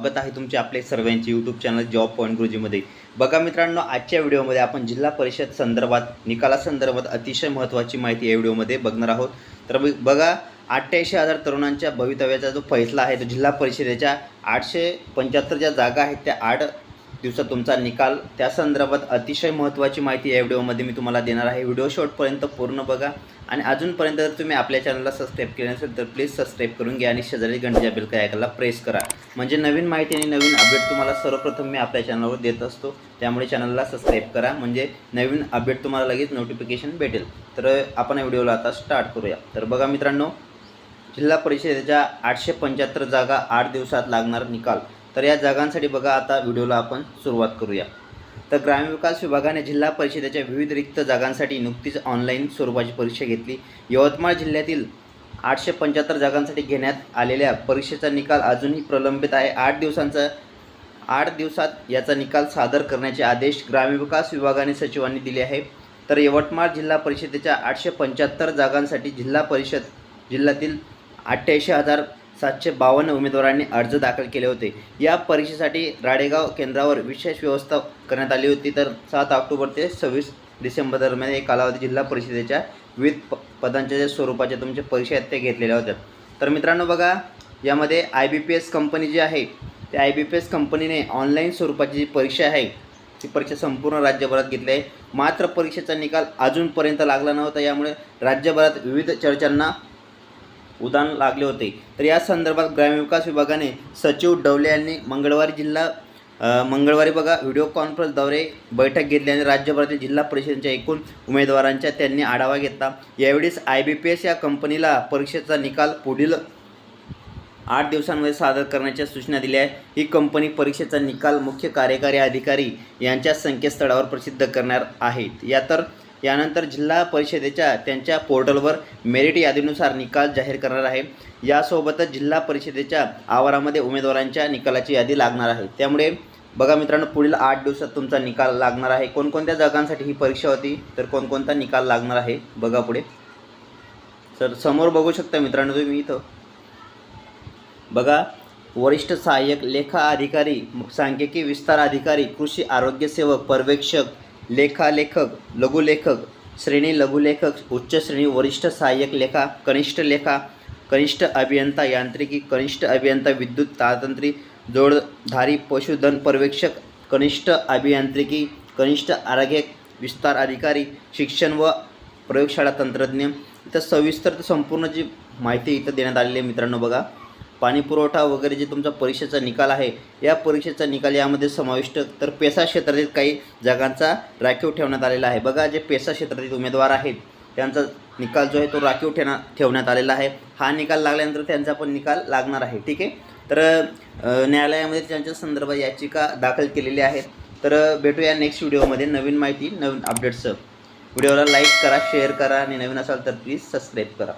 स्वागत आहे तुमचे आपले सर्वांचे यूट्यूब चॅनल जॉब पॉईंट गुरुजीमध्ये बघा मित्रांनो आजच्या व्हिडिओमध्ये आपण जिल्हा परिषद संदर्भात निकालासंदर्भात अतिशय महत्त्वाची माहिती या व्हिडिओमध्ये बघणार आहोत. तर बघ- बघा अठ्ठ्याऐंशी हजार तरुणांच्या भवितव्याचा जो फैसला आहे तो जिल्हा परिषदेच्या आठशे पंच्याहत्तर ज्या जागा आहेत त्या आठ दिवसात तुमचा निकाल त्या संदर्भात अतिशय महत्त्वाची माहिती या व्हिडिओमध्ये मी तुम्हाला देणार आहे. व्हिडिओ शॉर्टपर्यंत पूर्ण बघा आणि अजूनपर्यंत जर तुम्ही आपल्या चॅनलला सबस्क्राईब केले नसेल तर प्लीज सबस्क्राईब करून घ्या आणि शेजारी घंटेच्या बिल आयकॉनला प्रेस करा. म्हणजे नवीन माहिती आणि नवीन अपडेट तुम्हाला सर्वप्रथम मी आपल्या चॅनलवर देत असतो. त्यामुळे चॅनलला सबस्क्राईब करा. म्हणजे नवीन अपडेट तुम्हाला लगेच नोटिफिकेशन भेटेल. तर आपण या व्हिडिओला आता स्टार्ट करूया. तर बघा मित्रांनो जिल्हा परिषदेच्या आठशे पंच्याहत्तर जागा आठ दिवसात लागणार निकाल. तर या जागांसाठी बघा आता व्हिडिओला आपण सुरुवात करूया. तर ग्रामविकास विभागाने जिल्हा परिषदेच्या विविध रिक्त जागांसाठी नुकतीच ऑनलाईन स्वरूपाची परीक्षा घेतली. यवतमाळ जिल्ह्यातील आठशे पंच्याहत्तर जागांसाठी घेण्यात आलेल्या परीक्षेचा निकाल अजूनही प्रलंबित आहे. आठ दिवसांचा आठ दिवसात याचा निकाल सादर करण्याचे आदेश ग्रामविकास विभागाने सचिवांनी दिले आहे. तर यवतमाळ जिल्हा परिषदेच्या आठशे पंच्याहत्तर जागांसाठी जिल्हा परिषद जिल्ह्यातील अठ्ठ्याऐंशी हजार सातशे बावन्न उमेदवारांनी अर्ज दाखल केले होते. या परीक्षेसाठी राडेगाव केंद्रावर विशेष व्यवस्था करण्यात आली होती. तर सात ऑक्टोबर ते सव्वीस डिसेंबर दरम्यान एक कालावधी जिल्हा परिषदेच्या विविध प पदांच्या ज्या स्वरूपाच्या तुमच्या परीक्षा आहेत त्या घेतलेल्या होत्या. तर मित्रांनो बघा यामध्ये I B P S company जी आहे त्या आय बी पी एस कंपनीने ऑनलाईन स्वरूपाची जी परीक्षा आहे ती परीक्षा संपूर्ण राज्यभरात घेतली आहे. मात्र परीक्षेचा निकाल अजूनपर्यंत लागला नव्हता. यामुळे राज्यभरात विविध चर्चांना उदाहरण लागले होते. तर या संदर्भात ग्रामविकास विभागाने सचिव डवले यांनी मंगळवारी जिल्हा मंगळवारी बघा व्हिडिओ कॉन्फरन्सद्वारे बैठक घेतली आणि राज्यभरातील जिल्हा परिषदेच्या एकूण उमेदवारांच्या त्यांनी आढावा घेतला. यावेळेस आय बी पी एस या कंपनीला परीक्षेचा निकाल पुढील आठ दिवसांमध्ये सादर करण्याच्या सूचना दिल्या आहे ही कंपनी परीक्षेचा निकाल मुख्य कार्यकारी अधिकारी यांच्या संकेतस्थळावर प्रसिद्ध करणार आहेत. या तर यानंतर जिल्हा परिषदेच्या त्यांच्या पोर्टलवर मेरिट यादीनुसार निकाल जाहीर करणार आहे. यासोबतच जिल्हा परिषदेच्या आवारामध्ये उमेदवारांच्या निकालाची यादी लागणार आहे. त्यामुळे बघा मित्रांनो पुढील आठ दिवसात तुमचा निकाल लागणार आहे. कोणकोणत्या जागांसाठी ही परीक्षा होती तर कोणकोणता निकाल लागणार आहे बघा पुढे. तर समोर बघू शकता मित्रांनो तुम्ही इथं. बघा वरिष्ठ सहाय्यक लेखा अधिकारी सांख्यिकी विस्तार अधिकारी कृषी आरोग्य सेवक पर्यवेक्षक लेखालेखक लघुलेखक श्रेणी लघुलेखक उच्च श्रेणी वरिष्ठ सहाय्यक लेखा कनिष्ठ लेखा कनिष्ठ अभियंता यांत्रिकी कनिष्ठ अभियंता विद्युत तांत्रिक जोडधारी पशुधन पर्यवेक्षक कनिष्ठ अभियांत्रिकी कनिष्ठ आरोग्य विस्तार अधिकारी शिक्षण व प्रयोगशाळा तंत्रज्ञ. इथं सविस्तर संपूर्ण जी माहिती इथं देण्यात आलेली आहे मित्रांनो बघा. पाणीपुरवठा वगैरे जे तुमचा परीक्षेचा निकाल आहे या परीक्षेचा निकाल यामध्ये समाविष्ट तर पेसा क्षेत्रातील काही जागांचा राखीव ठेवण्यात आलेला आहे. बघा जे पेसा क्षेत्रातील उमेदवार आहेत त्यांचा निकाल जो आहे तो राखीव ठेवण्या ठेवण्यात आलेला आहे. हा निकाल लागल्यानंतर त्यांचा पण निकाल लागणार आहे ठीक आहे? तर न्यायालयामध्ये त्यांच्या संदर्भात याचिका दाखल केलेली आहे. तर भेटूया नेक्स्ट व्हिडिओमध्ये नवीन माहिती नवीन अपडेट्स व्हिडिओला लाईक करा शेअर करा आणि नवीन असाल तर प्लीज सबस्क्राईब करा.